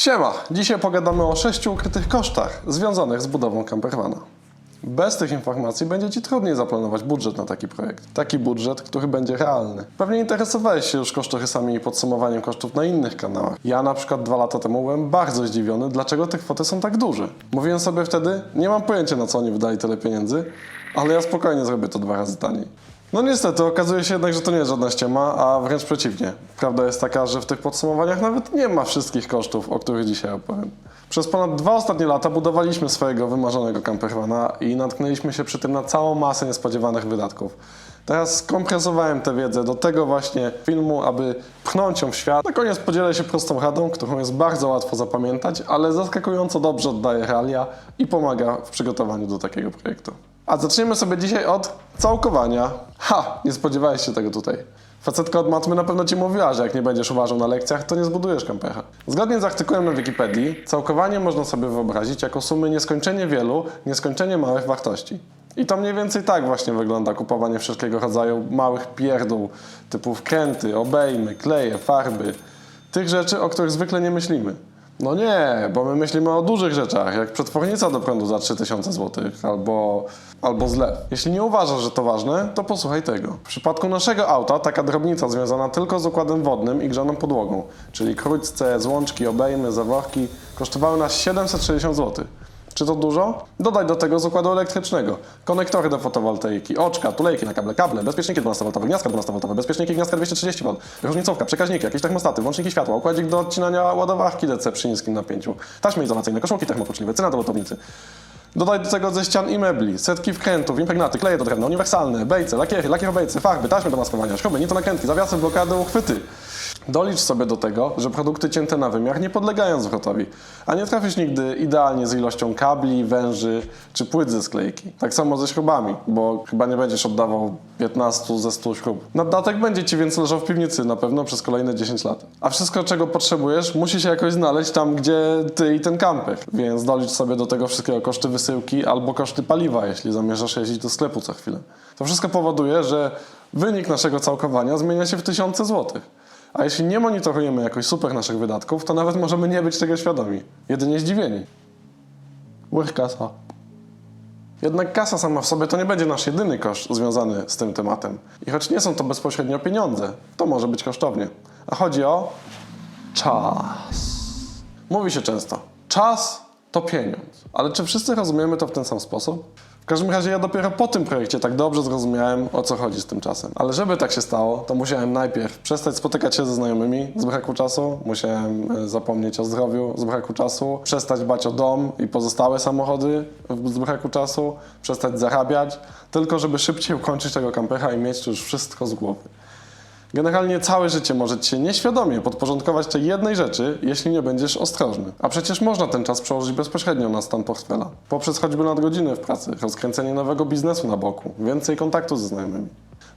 Siema! Dzisiaj pogadamy o sześciu ukrytych kosztach związanych z budową campervana. Bez tych informacji będzie Ci trudniej zaplanować budżet na taki projekt. Taki budżet, który będzie realny. Pewnie interesowałeś się już kosztorysami i podsumowaniem kosztów na innych kanałach. Ja na przykład dwa lata temu byłem bardzo zdziwiony, dlaczego te kwoty są tak duże. Mówiłem sobie wtedy, nie mam pojęcia na co oni wydali tyle pieniędzy, ale ja spokojnie zrobię to dwa razy taniej. No niestety, okazuje się jednak, że to nie jest żadna ściema, a wręcz przeciwnie. Prawda jest taka, że w tych podsumowaniach nawet nie ma wszystkich kosztów, o których dzisiaj opowiem. Przez ponad dwa ostatnie lata budowaliśmy swojego wymarzonego campervana i natknęliśmy się przy tym na całą masę niespodziewanych wydatków. Teraz skompresowałem tę wiedzę do tego właśnie filmu, aby pchnąć ją w świat. Na koniec podzielę się prostą radą, którą jest bardzo łatwo zapamiętać, ale zaskakująco dobrze oddaje realia i pomaga w przygotowaniu do takiego projektu. A zaczniemy sobie dzisiaj od całkowania. Ha! Nie spodziewałeś się tego tutaj. Facetka od matmy na pewno ci mówiła, że jak nie będziesz uważał na lekcjach, to nie zbudujesz kampera. Zgodnie z artykułem na Wikipedii, całkowanie można sobie wyobrazić jako sumy nieskończenie wielu, nieskończenie małych wartości. I to mniej więcej tak właśnie wygląda kupowanie wszelkiego rodzaju małych pierdół, typu wkręty, obejmy, kleje, farby. Tych rzeczy, o których zwykle nie myślimy. No nie, bo my myślimy o dużych rzeczach, jak przetwornica do prądu za 3000 zł albo, albo zlew. Jeśli nie uważasz, że to ważne, to posłuchaj tego. W przypadku naszego auta taka drobnica związana tylko z układem wodnym i grzaną podłogą, czyli króćce, złączki, obejmy, zaworki, kosztowały nas 760 zł. Czy to dużo? Dodaj do tego z układu elektrycznego. Konektory do fotowoltaiki, oczka, tulejki na kable, kable, bezpieczniki 12V, gniazdka 12V, bezpieczniki gniazdka 230V, różnicówka, przekaźniki, jakieś termostaty, włączniki światła, układzik do odcinania ładowarki DC przy niskim napięciu, taśmy izolacyjne, koszulki termokruczliwe, cyna do lotownicy. Dodaj do tego ze ścian i mebli, setki wkrętów, impregnaty, kleje do drewna, uniwersalne, bejce, lakiery, lakierobejce, farby, taśmy do maskowania, śruby, nitonakrętki, zawiasy, blokady, uchwyty. Dolicz sobie do tego, że produkty cięte na wymiar nie podlegają zwrotowi, a nie trafisz nigdy idealnie z ilością kabli, węży czy płyt ze sklejki. Tak samo ze śrubami, bo chyba nie będziesz oddawał 15 ze 100 śrub. Naddatek będzie Ci więc leżał w piwnicy na pewno przez kolejne 10 lat. A wszystko, czego potrzebujesz, musi się jakoś znaleźć tam, gdzie Ty i ten kamper. Więc dolicz sobie do tego wszystkiego koszty wysyłki albo koszty paliwa, jeśli zamierzasz jeździć do sklepu co chwilę. To wszystko powoduje, że wynik naszego całkowania zmienia się w tysiące złotych. A jeśli nie monitorujemy jakoś super naszych wydatków, to nawet możemy nie być tego świadomi. Jedynie zdziwieni. Łych kasa. Jednak kasa sama w sobie to nie będzie nasz jedyny koszt związany z tym tematem. I choć nie są to bezpośrednio pieniądze, to może być kosztownie. A chodzi o czas. Mówi się często, czas to pieniądz. Ale czy wszyscy rozumiemy to w ten sam sposób? Każdym razie ja dopiero po tym projekcie tak dobrze zrozumiałem, o co chodzi z tym czasem. Ale żeby tak się stało, to musiałem najpierw przestać spotykać się ze znajomymi z braku czasu, musiałem e, zapomnieć o zdrowiu z braku czasu, przestać dbać o dom i pozostałe samochody z braku czasu, przestać zarabiać, tylko żeby szybciej ukończyć tego kampera i mieć już wszystko z głowy. Generalnie całe życie może ci się nieświadomie podporządkować tej jednej rzeczy, jeśli nie będziesz ostrożny. A przecież można ten czas przełożyć bezpośrednio na stan portfela. Poprzez choćby nadgodziny w pracy, rozkręcenie nowego biznesu na boku, więcej kontaktu ze znajomymi.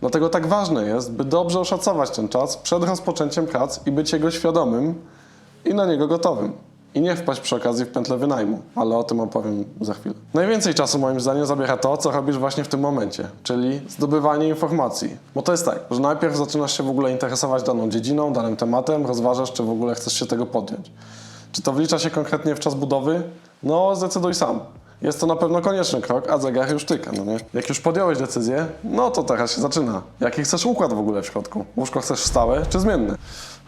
Dlatego tak ważne jest, by dobrze oszacować ten czas przed rozpoczęciem prac i być jego świadomym i na niego gotowym. I nie wpaść przy okazji w pętlę wynajmu, ale o tym opowiem za chwilę. Najwięcej czasu moim zdaniem zabiera to, co robisz właśnie w tym momencie, czyli zdobywanie informacji. Bo to jest tak, że najpierw zaczynasz się w ogóle interesować daną dziedziną, danym tematem, rozważasz, czy w ogóle chcesz się tego podjąć. Czy to wlicza się konkretnie w czas budowy? No, zdecyduj sam. Jest to na pewno konieczny krok, a zegar już tyka, no nie? Jak już podjąłeś decyzję, no to teraz się zaczyna. Jaki chcesz układ w ogóle w środku? Łóżko chcesz stałe czy zmienne?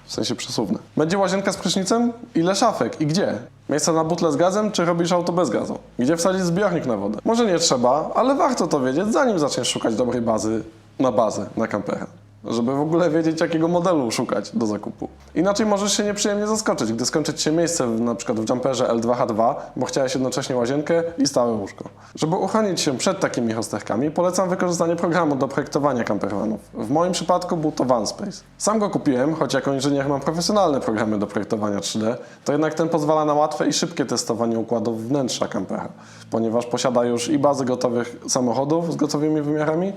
W sensie przesuwne. Będzie łazienka z prysznicem? Ile szafek i gdzie? Miejsce na butle z gazem, czy robisz auto bez gazu? Gdzie wsadzić zbiornik na wodę? Może nie trzeba, ale warto to wiedzieć, zanim zaczniesz szukać dobrej bazy na bazę, na kampera. Żeby w ogóle wiedzieć, jakiego modelu szukać do zakupu. Inaczej możesz się nieprzyjemnie zaskoczyć, gdy skończy się miejsce w, na przykład w jumperze L2H2, bo chciałeś jednocześnie łazienkę i stałe łóżko. Żeby uchronić się przed takimi rozterkami, polecam wykorzystanie programu do projektowania campervanów. W moim przypadku był to OneSpace. Sam go kupiłem, choć jako inżynier mam profesjonalne programy do projektowania 3D, to jednak ten pozwala na łatwe i szybkie testowanie układów wnętrza campera, ponieważ posiada już i bazy gotowych samochodów z gotowymi wymiarami,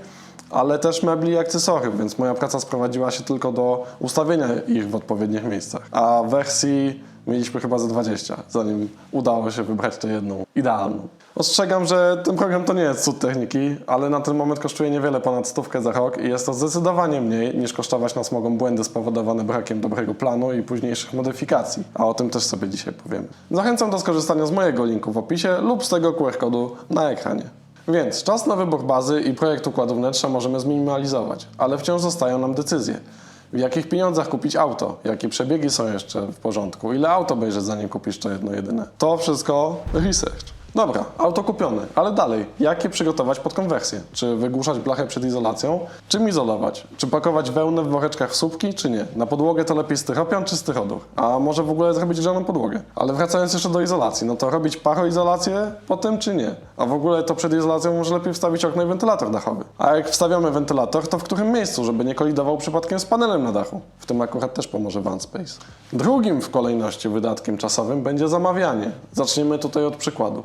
ale też mebli i akcesoriów, więc moja praca sprowadziła się tylko do ustawienia ich w odpowiednich miejscach. A wersji Mieliśmy chyba ze 20, zanim udało się wybrać tę jedną idealną. Ostrzegam, że ten program to nie jest cud techniki, ale na ten moment kosztuje niewiele ponad stówkę za rok i jest to zdecydowanie mniej niż kosztować nas mogą błędy spowodowane brakiem dobrego planu i późniejszych modyfikacji. A o tym też sobie dzisiaj powiemy. Zachęcam do skorzystania z mojego linku w opisie lub z tego QR-kodu na ekranie. Więc czas na wybór bazy i projekt układu wnętrza możemy zminimalizować, ale wciąż zostają nam decyzje. W jakich pieniądzach kupić auto? Jakie przebiegi są jeszcze w porządku? Ile auto obejrzeć zanim kupisz to jedno jedyne? To wszystko research. Dobra, auto kupione, ale dalej, jak je przygotować pod konwersję? Czy wygłuszać blachę przed izolacją? Czym izolować? Czy pakować wełnę w woreczkach w słupki, czy nie? Na podłogę to lepiej styropian czy styrodur? A może w ogóle zrobić grzaną podłogę? Ale wracając jeszcze do izolacji, no to robić paroizolację po tym, czy nie? A w ogóle to przed izolacją może lepiej wstawić okno i wentylator dachowy. A jak wstawiamy wentylator, to w którym miejscu, żeby nie kolidował przypadkiem z panelem na dachu? W tym akurat też pomoże OneSpace. Drugim w kolejności wydatkiem czasowym będzie zamawianie. Zaczniemy tutaj od przykładu.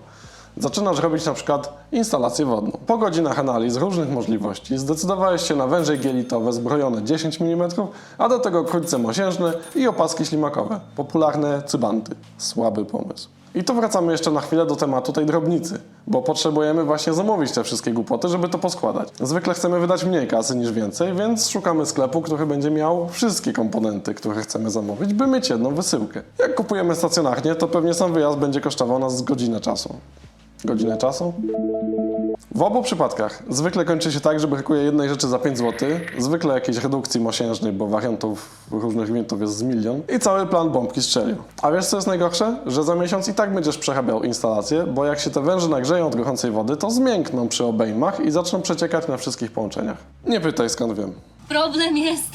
Zaczynasz robić na przykład instalację wodną. Po godzinach analiz różnych możliwości zdecydowałeś się na węże gielitowe zbrojone 10 mm, a do tego krótce mosiężne i opaski ślimakowe, popularne cybanty. Słaby pomysł. I tu wracamy jeszcze na chwilę do tematu tej drobnicy, bo potrzebujemy właśnie zamówić te wszystkie głupoty, żeby to poskładać. Zwykle chcemy wydać mniej kasy niż więcej, więc szukamy sklepu, który będzie miał wszystkie komponenty, które chcemy zamówić, by mieć jedną wysyłkę. Jak kupujemy stacjonarnie, to pewnie sam wyjazd będzie kosztował nas godzinę czasu. Godzinę czasu? W obu przypadkach zwykle kończy się tak, że brakuje jednej rzeczy za 5 zł, zwykle jakiejś redukcji mosiężnej, bo wariantów różnych gwintów jest z milion i cały plan bombki strzelił. A wiesz co jest najgorsze? Że za miesiąc i tak będziesz przerabiał instalację, bo jak się te węże nagrzeją od gorącej wody, to zmiękną przy obejmach i zaczną przeciekać na wszystkich połączeniach. Nie pytaj skąd wiem. Problem jest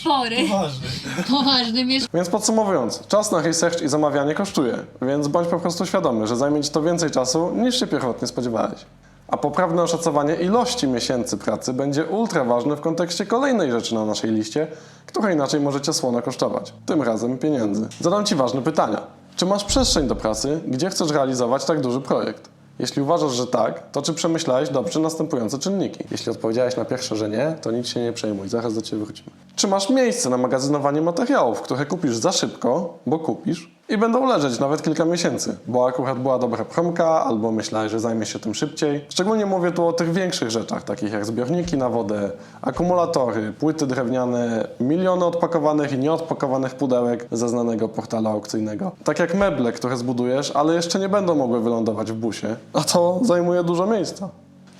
spory, Poważny. poważny. Wiesz, Więc podsumowując, czas na research i zamawianie kosztuje, więc bądź po prostu świadomy, że zajmie Ci to więcej czasu niż się pierwotnie spodziewałeś. A poprawne oszacowanie ilości miesięcy pracy będzie ultra ważne w kontekście kolejnej rzeczy na naszej liście, która inaczej możecie słono kosztować, tym razem pieniędzy. Zadam Ci ważne pytania. Czy masz przestrzeń do pracy, gdzie chcesz realizować tak duży projekt? Jeśli uważasz, że tak, to czy przemyślałeś dobrze następujące czynniki? Jeśli odpowiedziałeś na pierwsze, że nie, to nic się nie przejmuj, zaraz do Ciebie wrócimy. Czy masz miejsce na magazynowanie materiałów, które kupisz za szybko, bo kupisz, i będą leżeć nawet kilka miesięcy, bo akurat była dobra promka, albo myślałeś, że zajmie się tym szybciej. Szczególnie mówię tu o tych większych rzeczach, takich jak zbiorniki na wodę, akumulatory, płyty drewniane, miliony odpakowanych i nieodpakowanych pudełek ze znanego portalu aukcyjnego. Tak jak meble, które zbudujesz, ale jeszcze nie będą mogły wylądować w busie, a to zajmuje dużo miejsca.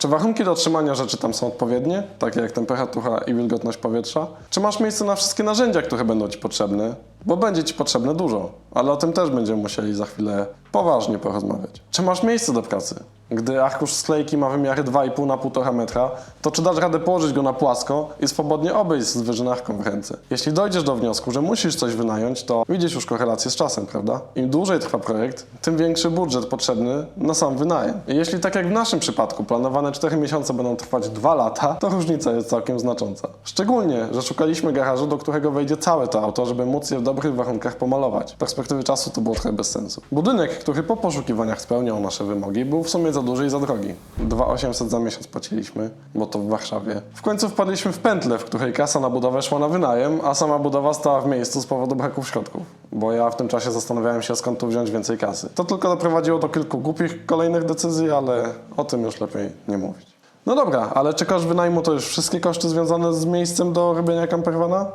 Czy warunki do trzymania rzeczy tam są odpowiednie, takie jak temperatura i wilgotność powietrza? Czy masz miejsce na wszystkie narzędzia, które będą Ci potrzebne? Bo będzie Ci potrzebne dużo, ale o tym też będziemy musieli za chwilę poważnie porozmawiać. Czy masz miejsce do pracy? Gdy arkusz sklejki ma wymiary 2,5 na 1,5 metra, to czy dasz radę położyć go na płasko i swobodnie obejść z wyżynarką w ręce? Jeśli dojdziesz do wniosku, że musisz coś wynająć, to widzisz już korelację z czasem, prawda? Im dłużej trwa projekt, tym większy budżet potrzebny na sam wynajem. Jeśli tak jak w naszym przypadku planowane 4 miesiące będą trwać 2 lata, to różnica jest całkiem znacząca. Szczególnie, że szukaliśmy garażu, do którego wejdzie całe to auto, żeby móc je w dobrych warunkach pomalować. Z perspektywy czasu to było trochę bez sensu. Budynek, który po poszukiwaniach spełniał nasze wymogi, był w sumie za duży i za drogi. 2800 za miesiąc płaciliśmy, bo to w Warszawie. W końcu wpadliśmy w pętlę, w której kasa na budowę szła na wynajem, a sama budowa stała w miejscu z powodu braku środków. Bo ja w tym czasie zastanawiałem się, skąd tu wziąć więcej kasy. To tylko doprowadziło do kilku głupich kolejnych decyzji, ale o tym już lepiej nie mówić. No dobra, ale czy koszt wynajmu to już wszystkie koszty związane z miejscem do robienia campervana?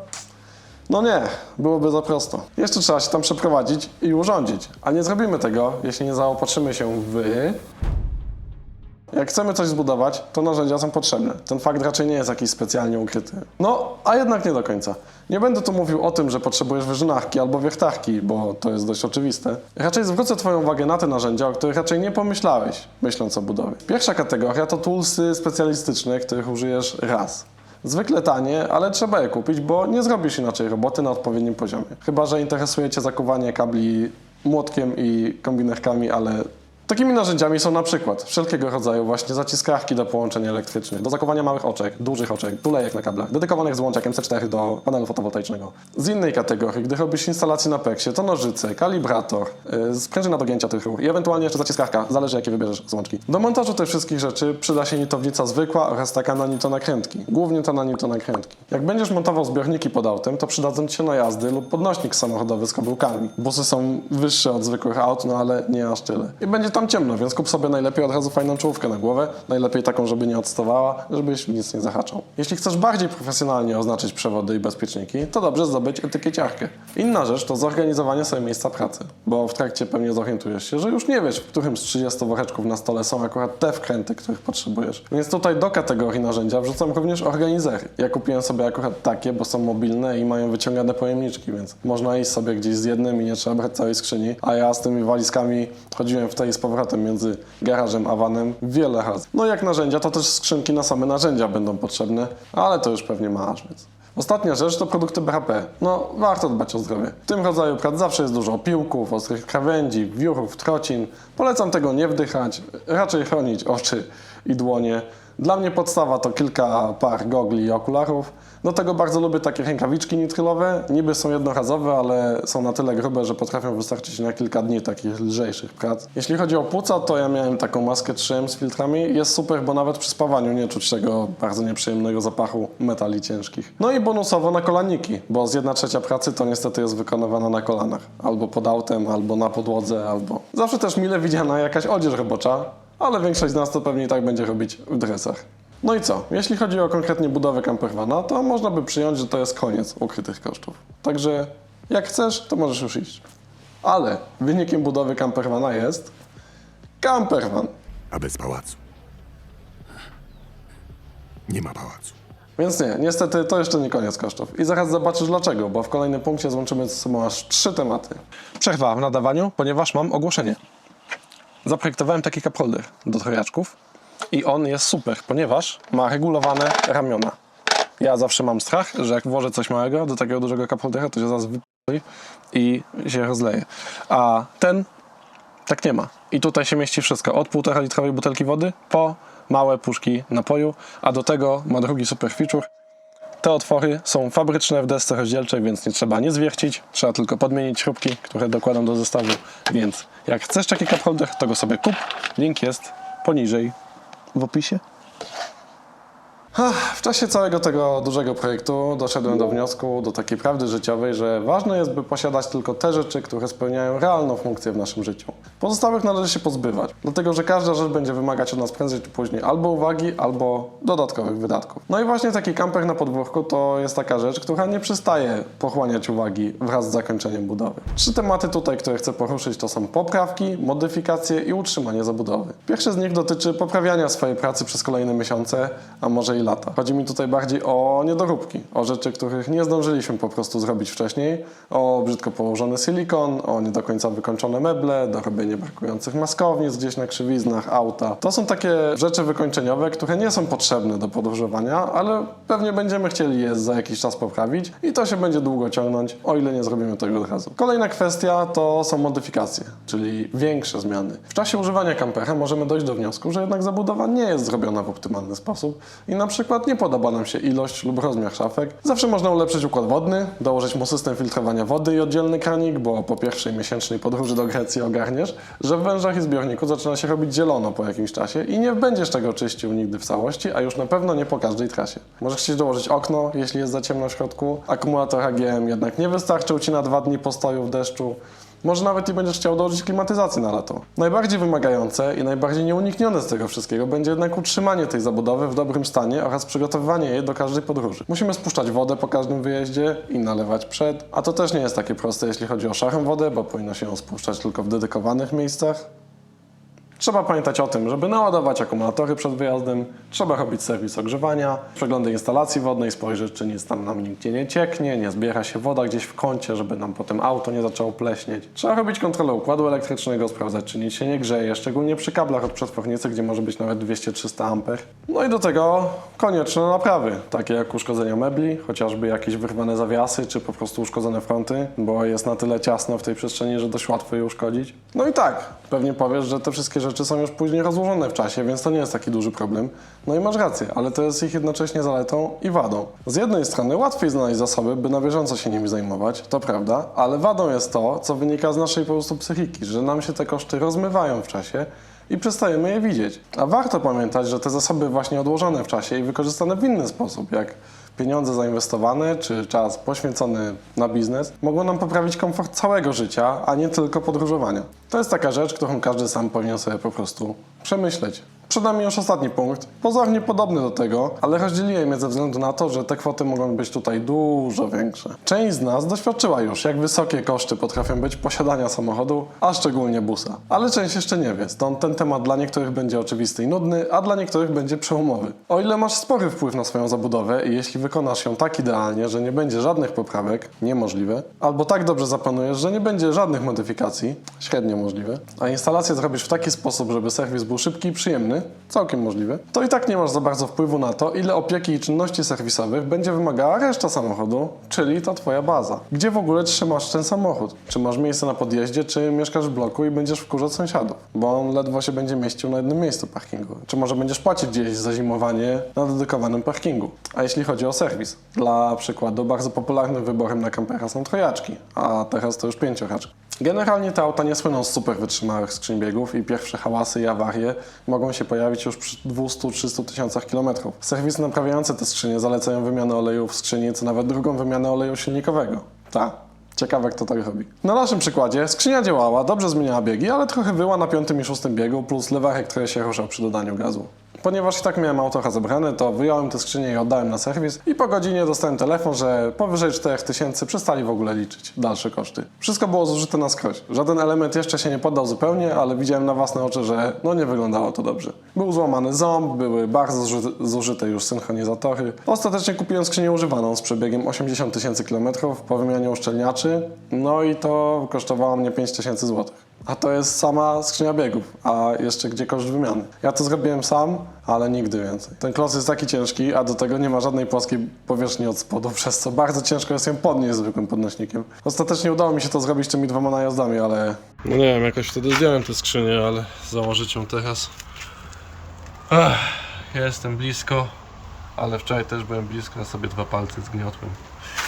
No nie, byłoby za prosto. Jeszcze trzeba się tam przeprowadzić i urządzić. A nie zrobimy tego, jeśli nie zaopatrzymy się w... Jak chcemy coś zbudować, to narzędzia są potrzebne. Ten fakt raczej nie jest jakiś specjalnie ukryty. No, a jednak nie do końca. Nie będę tu mówił o tym, że potrzebujesz wyżynarki albo wiertarki, bo to jest dość oczywiste. Raczej zwrócę Twoją uwagę na te narzędzia, o których raczej nie pomyślałeś, myśląc o budowie. Pierwsza kategoria to toolsy specjalistyczne, których użyjesz raz. Zwykle tanie, ale trzeba je kupić, bo nie zrobisz inaczej roboty na odpowiednim poziomie. Chyba, że interesuje Cię zakuwanie kabli młotkiem i kombinerkami, ale Takimi narzędziami są na przykład wszelkiego rodzaju właśnie zaciskarki do połączeń elektrycznych, do zakuwania małych oczek, dużych oczek, tulejek na kablach, dedykowanych złączek MC4 do panelu fotowoltaicznego. Z innej kategorii, gdy robisz instalację na peksie, to nożyce, kalibrator, yy, sprężyna do gięcia tych ruch i ewentualnie jeszcze zaciskarka, zależy jakie wybierzesz złączki. Do montażu tych wszystkich rzeczy przyda się nitownica zwykła oraz taka na nitonakrętki, głównie ta na nitonakrętki. Jak będziesz montował zbiorniki pod autem, to przydadzą ci się na jazdy lub podnośnik samochodowy z kabelkami. Busy są wyższe od zwykłych aut, no ale nie aż tyle. I będzie tam ciemno, więc kup sobie najlepiej od razu fajną czołówkę na głowę, najlepiej taką, żeby nie odstawała, żebyś nic nie zahaczał. Jeśli chcesz bardziej profesjonalnie oznaczyć przewody i bezpieczniki, to dobrze zdobyć etykieciarkę. Inna rzecz to zorganizowanie sobie miejsca pracy, bo w trakcie pewnie zorientujesz się, że już nie wiesz, w którym z 30 woreczków na stole są akurat te wkręty, których potrzebujesz. Więc tutaj do kategorii narzędzia wrzucam również organizery. Ja kupiłem sobie akurat takie, bo są mobilne i mają wyciągane pojemniczki, więc można iść sobie gdzieś z jednym i nie trzeba brać całej skrzyni, a ja z tymi walizkami chodziłem w tej z powrotem między garażem a vanem wiele razy. No jak narzędzia, to też skrzynki na same narzędzia będą potrzebne, ale to już pewnie masz, więc... Ostatnia rzecz to produkty BHP. No, warto dbać o zdrowie. W tym rodzaju prac zawsze jest dużo opiłków, ostrych krawędzi, wiórów, trocin. Polecam tego nie wdychać, raczej chronić oczy i dłonie. Dla mnie podstawa to kilka par gogli i okularów. Do tego bardzo lubię takie rękawiczki nitrylowe. Niby są jednorazowe, ale są na tyle grube, że potrafią wystarczyć na kilka dni takich lżejszych prac. Jeśli chodzi o płuca, to ja miałem taką maskę 3M z filtrami. Jest super, bo nawet przy spawaniu nie czuć tego bardzo nieprzyjemnego zapachu metali ciężkich. No i bonusowo na kolaniki, bo z 1 trzecia pracy to niestety jest wykonywana na kolanach. Albo pod autem, albo na podłodze, albo... Zawsze też mile widziana jakaś odzież robocza, ale większość z nas to pewnie i tak będzie robić w dresach. No i co? Jeśli chodzi o konkretnie budowę campervana, to można by przyjąć, że to jest koniec ukrytych kosztów. Także jak chcesz, to możesz już iść. Ale wynikiem budowy campervana jest campervan. a bez pałacu. Nie ma pałacu. Więc nie, niestety to jeszcze nie koniec kosztów. I zaraz zobaczysz dlaczego, bo w kolejnym punkcie złączymy ze sobą aż trzy tematy. Przerwa w nadawaniu, ponieważ mam ogłoszenie. Zaprojektowałem taki cup do trojaczków i on jest super, ponieważ ma regulowane ramiona. Ja zawsze mam strach, że jak włożę coś małego do takiego dużego cup to się zaraz wypali i się rozleje. A ten tak nie ma. I tutaj się mieści wszystko. Od 1,5 litrowej butelki wody po małe puszki napoju, a do tego ma drugi super feature. Te otwory są fabryczne w desce rozdzielczej, więc nie trzeba nie zwiercić, trzeba tylko podmienić śrubki, które dokładam do zestawu. Więc jak chcesz taki cup holder, to go sobie kup. Link jest poniżej w opisie. W czasie całego tego dużego projektu doszedłem do wniosku, do takiej prawdy życiowej, że ważne jest, by posiadać tylko te rzeczy, które spełniają realną funkcję w naszym życiu. Pozostałych należy się pozbywać, dlatego że każda rzecz będzie wymagać od nas prędzej czy później albo uwagi, albo dodatkowych wydatków. No i właśnie taki kamper na podwórku to jest taka rzecz, która nie przestaje pochłaniać uwagi wraz z zakończeniem budowy. Trzy tematy tutaj, które chcę poruszyć, to są poprawki, modyfikacje i utrzymanie zabudowy. Pierwszy z nich dotyczy poprawiania swojej pracy przez kolejne miesiące, a może lata. Chodzi mi tutaj bardziej o niedoróbki, o rzeczy, których nie zdążyliśmy po prostu zrobić wcześniej, o brzydko położony silikon, o nie do końca wykończone meble, dorobienie brakujących maskownic gdzieś na krzywiznach, auta. To są takie rzeczy wykończeniowe, które nie są potrzebne do podróżowania, ale pewnie będziemy chcieli je za jakiś czas poprawić i to się będzie długo ciągnąć, o ile nie zrobimy tego od razu. Kolejna kwestia to są modyfikacje, czyli większe zmiany. W czasie używania kampera możemy dojść do wniosku, że jednak zabudowa nie jest zrobiona w optymalny sposób i na przykład nie podoba nam się ilość lub rozmiar szafek. Zawsze można ulepszyć układ wodny, dołożyć mu system filtrowania wody i oddzielny kranik, bo po pierwszej miesięcznej podróży do Grecji ogarniesz, że w wężach i zbiorniku zaczyna się robić zielono po jakimś czasie i nie będziesz tego czyścił nigdy w całości, a już na pewno nie po każdej trasie. Możesz chcieć dołożyć okno, jeśli jest za ciemno w środku. Akumulator AGM jednak nie wystarczył Ci na dwa dni postoju w deszczu. Może nawet i będziesz chciał dołożyć klimatyzację na lato. Najbardziej wymagające i najbardziej nieuniknione z tego wszystkiego będzie jednak utrzymanie tej zabudowy w dobrym stanie oraz przygotowywanie jej do każdej podróży. Musimy spuszczać wodę po każdym wyjeździe i nalewać przed, a to też nie jest takie proste, jeśli chodzi o szarą wodę, bo powinno się ją spuszczać tylko w dedykowanych miejscach. Trzeba pamiętać o tym, żeby naładować akumulatory przed wyjazdem, trzeba robić serwis ogrzewania, przeglądy instalacji wodnej, spojrzeć, czy nic tam nam nigdzie nie cieknie, nie zbiera się woda gdzieś w kącie, żeby nam potem auto nie zaczęło pleśnieć. Trzeba robić kontrolę układu elektrycznego, sprawdzać, czy nic się nie grzeje, szczególnie przy kablach od przetwornicy, gdzie może być nawet 200-300 A. No i do tego konieczne naprawy, takie jak uszkodzenia mebli, chociażby jakieś wyrwane zawiasy, czy po prostu uszkodzone fronty, bo jest na tyle ciasno w tej przestrzeni, że dość łatwo je uszkodzić. No i tak, pewnie powiesz, że te wszystkie rzeczy są już później rozłożone w czasie, więc to nie jest taki duży problem. No i masz rację, ale to jest ich jednocześnie zaletą i wadą. Z jednej strony łatwiej znaleźć zasoby, by na bieżąco się nimi zajmować, to prawda, ale wadą jest to, co wynika z naszej po prostu psychiki, że nam się te koszty rozmywają w czasie i przestajemy je widzieć. A warto pamiętać, że te zasoby właśnie odłożone w czasie i wykorzystane w inny sposób, jak pieniądze zainwestowane czy czas poświęcony na biznes, mogą nam poprawić komfort całego życia, a nie tylko podróżowania. To jest taka rzecz, którą każdy sam powinien sobie po prostu przemyśleć. Przed nami już ostatni punkt, pozornie podobny do tego, ale rozdzieliłem je ze względu na to, że te kwoty mogą być tutaj dużo większe. Część z nas doświadczyła już, jak wysokie koszty potrafią być posiadania samochodu, a szczególnie busa. Ale część jeszcze nie wie, stąd ten temat dla niektórych będzie oczywisty i nudny, a dla niektórych będzie przełomowy. O ile masz spory wpływ na swoją zabudowę i jeśli wykonasz ją tak idealnie, że nie będzie żadnych poprawek, niemożliwe, albo tak dobrze zaplanujesz, że nie będzie żadnych modyfikacji, średnio możliwe, a instalację zrobisz w taki sposób, żeby serwis był szybki i przyjemny, całkiem możliwe, to i tak nie masz za bardzo wpływu na to, ile opieki i czynności serwisowych będzie wymagała reszta samochodu, czyli ta twoja baza. Gdzie w ogóle trzymasz ten samochód? Czy masz miejsce na podjeździe, czy mieszkasz w bloku i będziesz wkurzać sąsiadów? Bo on ledwo się będzie mieścił na jednym miejscu parkingowym. Czy może będziesz płacić gdzieś za zimowanie na dedykowanym parkingu? A jeśli chodzi o serwis? Dla przykładu bardzo popularnym wyborem na kampera są trojaczki, a teraz to już pięcioraczki. Generalnie te auta nie słyną z super wytrzymałych skrzyń biegów i pierwsze hałasy i awarie mogą się pojawić już przy 200-300 tysiącach kilometrów. Serwisy naprawiające te skrzynie zalecają wymianę oleju w skrzyni, czy nawet drugą wymianę oleju silnikowego. Tak. Ciekawe, kto tak robi. Na naszym przykładzie skrzynia działała, dobrze zmieniała biegi, ale trochę wyła na piątym i szóstym biegu, plus lewarek, który się ruszał przy dodaniu gazu. Ponieważ i tak miałem auto rozebrane, to wyjąłem tę skrzynię i oddałem na serwis i po godzinie dostałem telefon, że powyżej 4000 przestali w ogóle liczyć dalsze koszty. Wszystko było zużyte na skroś. Żaden element jeszcze się nie poddał zupełnie, ale widziałem na własne oczy, że no nie wyglądało to dobrze. Był złamany ząb, były bardzo zuży- zużyte już synchronizatory. Ostatecznie kupiłem skrzynię używaną z przebiegiem 80 tysięcy kilometrów po wymianie uszczelniaczy, no i to kosztowało mnie 5000 złotych. A to jest sama skrzynia biegów, a jeszcze gdzie koszt wymiany. Ja to zrobiłem sam, ale nigdy więcej. Ten klos jest taki ciężki, a do tego nie ma żadnej płaskiej powierzchni od spodu, przez co bardzo ciężko jest ją podnieść zwykłym podnośnikiem. Ostatecznie udało mi się to zrobić tymi dwoma najazdami, ale... No nie wiem, jakoś wtedy zdjąłem tę skrzynię, ale założyć ją teraz... Ach, ja jestem blisko, ale wczoraj też byłem blisko, ja sobie dwa palce zgniotłem.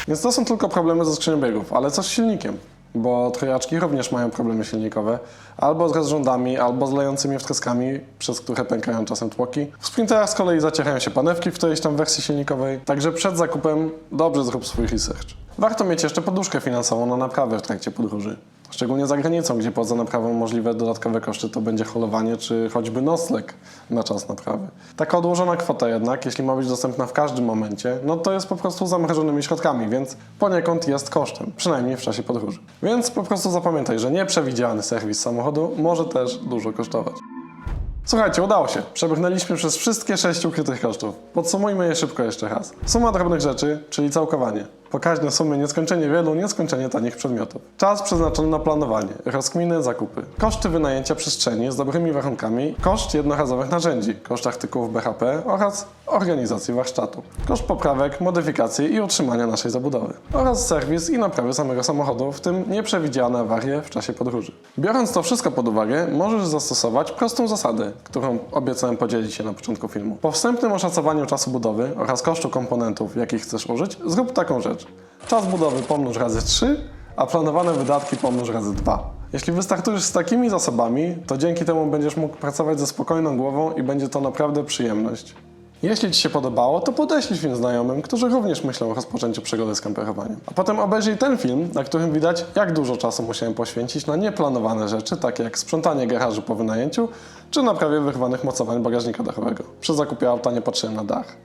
Więc to są tylko problemy ze skrzynią biegów, ale co z silnikiem? Bo trojaczki również mają problemy silnikowe, albo z rozrządami, albo z lejącymi wtreskami, przez które pękają czasem tłoki. W sprinterach z kolei zacierają się panewki w którejś tam wersji silnikowej, także przed zakupem dobrze zrób swój research. Warto mieć jeszcze poduszkę finansową na naprawę w trakcie podróży. Szczególnie za granicą, gdzie poza naprawą możliwe dodatkowe koszty to będzie holowanie czy choćby nocleg na czas naprawy. Taka odłożona kwota jednak, jeśli ma być dostępna w każdym momencie, no to jest po prostu zamrożonymi środkami, więc poniekąd jest kosztem, przynajmniej w czasie podróży. Więc po prostu zapamiętaj, że nieprzewidziany serwis samochodu może też dużo kosztować. Słuchajcie, udało się. Przebrnęliśmy przez wszystkie sześć ukrytych kosztów. Podsumujmy je szybko jeszcze raz. Suma drobnych rzeczy, czyli całkowanie. Pokaźne sumy, nieskończenie wielu, nieskończenie tanich przedmiotów. Czas przeznaczony na planowanie, rozkminy, zakupy. Koszty wynajęcia przestrzeni z dobrymi warunkami, koszt jednorazowych narzędzi, koszt artykułów BHP oraz organizacji warsztatu. Koszt poprawek, modyfikacji i utrzymania naszej zabudowy. Oraz serwis i naprawy samego samochodu, w tym nieprzewidziane awarie w czasie podróży. Biorąc to wszystko pod uwagę, możesz zastosować prostą zasadę, którą obiecałem podzielić się na początku filmu. Po wstępnym oszacowaniu czasu budowy oraz kosztu komponentów, jakich chcesz użyć, zrób taką rzecz. Czas budowy pomnóż razy 3, a planowane wydatki pomnóż razy 2. Jeśli wystartujesz z takimi zasobami, to dzięki temu będziesz mógł pracować ze spokojną głową i będzie to naprawdę przyjemność. Jeśli Ci się podobało, to podeślij film znajomym, którzy również myślą o rozpoczęciu przygody z kamperowaniem. A potem obejrzyj ten film, na którym widać, jak dużo czasu musiałem poświęcić na nieplanowane rzeczy, takie jak sprzątanie garażu po wynajęciu, czy naprawie wyrwanych mocowań bagażnika dachowego. Przy zakupie auta nie patrzyłem na dach.